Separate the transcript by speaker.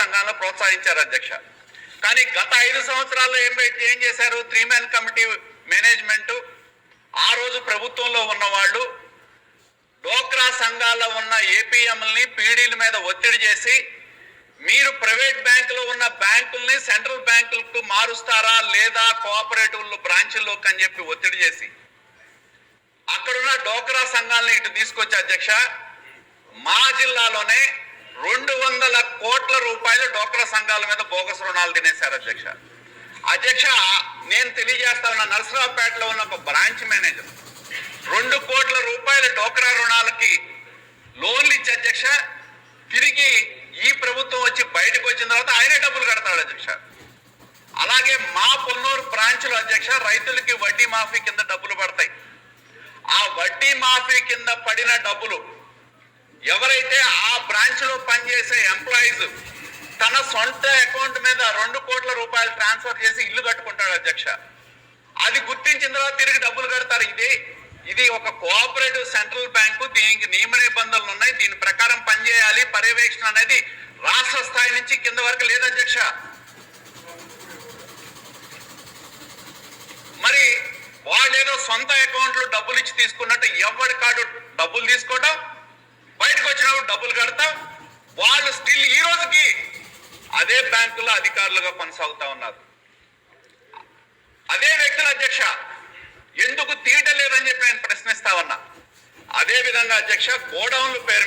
Speaker 1: సంఘాలను ప్రోత్సహించారు అధ్యక్ష. కానీ గత ఐదు సంవత్సరాల్లో ఏం ఏం చేశారు? Three man committee management. ఆ రోజు ప్రభుత్వంలో ఉన్న వాళ్ళు డోక్రా సంఘాల్లో ఉన్న ఏపీఎంలని పీడీల మీద ఒత్తిడి చేసి మీరు ప్రైవేట్ బ్యాంకులో ఉన్న బ్యాంకుల్ని సెంట్రల్ బ్యాంకులకు మారుస్తారా లేదా కోఆపరేటివ్ బ్రాంచ్ల్లోకి అని చెప్పి ఒత్తిడి చేసి అక్కడున్న డోక్రా సంఘాలను ఇటు తీసుకొచ్చి అధ్యక్ష మా జిల్లాలోనే రెండు వందల కోట్ల రూపాయలు డోక్రా సంఘాల మీద బోగస్ రుణాలు తినేశారు అధ్యక్ష. అధ్యక్ష నేను తెలియజేస్తా ఉన్న నర్సరావుపేటలో ఉన్న ఒక బ్రాంచ్ మేనేజర్. రెండు కోట్ల రూపాయల డోక్రా రుణాలకి లోన్లు ఇచ్చి అధ్యక్ష తిరిగి ఈ ప్రభుత్వం వచ్చి బయటకు వచ్చిన తర్వాత ఆయనే డబ్బులు కడతాడు అధ్యక్ష. అలాగే మా పొన్నూరు బ్రాంచ్లో అధ్యక్ష రైతులకి వడ్డీ మాఫీ కింద డబ్బులు పడతాయి. ఆ వడ్డీ మాఫీ కింద పడిన డబ్బులు ఎవరైతే ఆ బ్రాంచ్లో పనిచేసే ఎంప్లాయీస్ తన సొంత అకౌంట్ మీద రెండు కోట్ల రూపాయలు ట్రాన్స్ఫర్ చేసి ఇల్లు కట్టుకుంటాడు అధ్యక్ష. అది గుర్తించిన తర్వాత తిరిగి డబ్బులు కడతారు. ఇది ఇది ఒక కోఆపరేటివ్ సెంట్రల్ బ్యాంకు దీనికి నియమ నిబంధనలు ఉన్నాయి. దీని ప్రకారం పనిచేయాలి. పర్యవేక్షణ అనేది రాష్ట్ర స్థాయి నుంచి కింద వరకు లేదు అధ్యక్ష. మరి వాళ్ళేదో సొంత అకౌంట్లో డబ్బులు ఇచ్చి తీసుకున్నట్టు ఎవరి కార్డు డబ్బులు తీసుకోవటం? బయటకు వచ్చినప్పుడు డబ్బులు కడతాం. వాళ్ళు స్టిల్ ఈ బ్యాంకులో అధికారులుగా కొనసాగుతా ఉన్నారు? అదే వ్యక్తుల అధ్యక్ష ఎందుకు తీయటం లేదని చెప్పి నేను ప్రశ్నిస్తా ఉన్నా. అదే విధంగా అధ్యక్ష గోడౌన్లు పేరు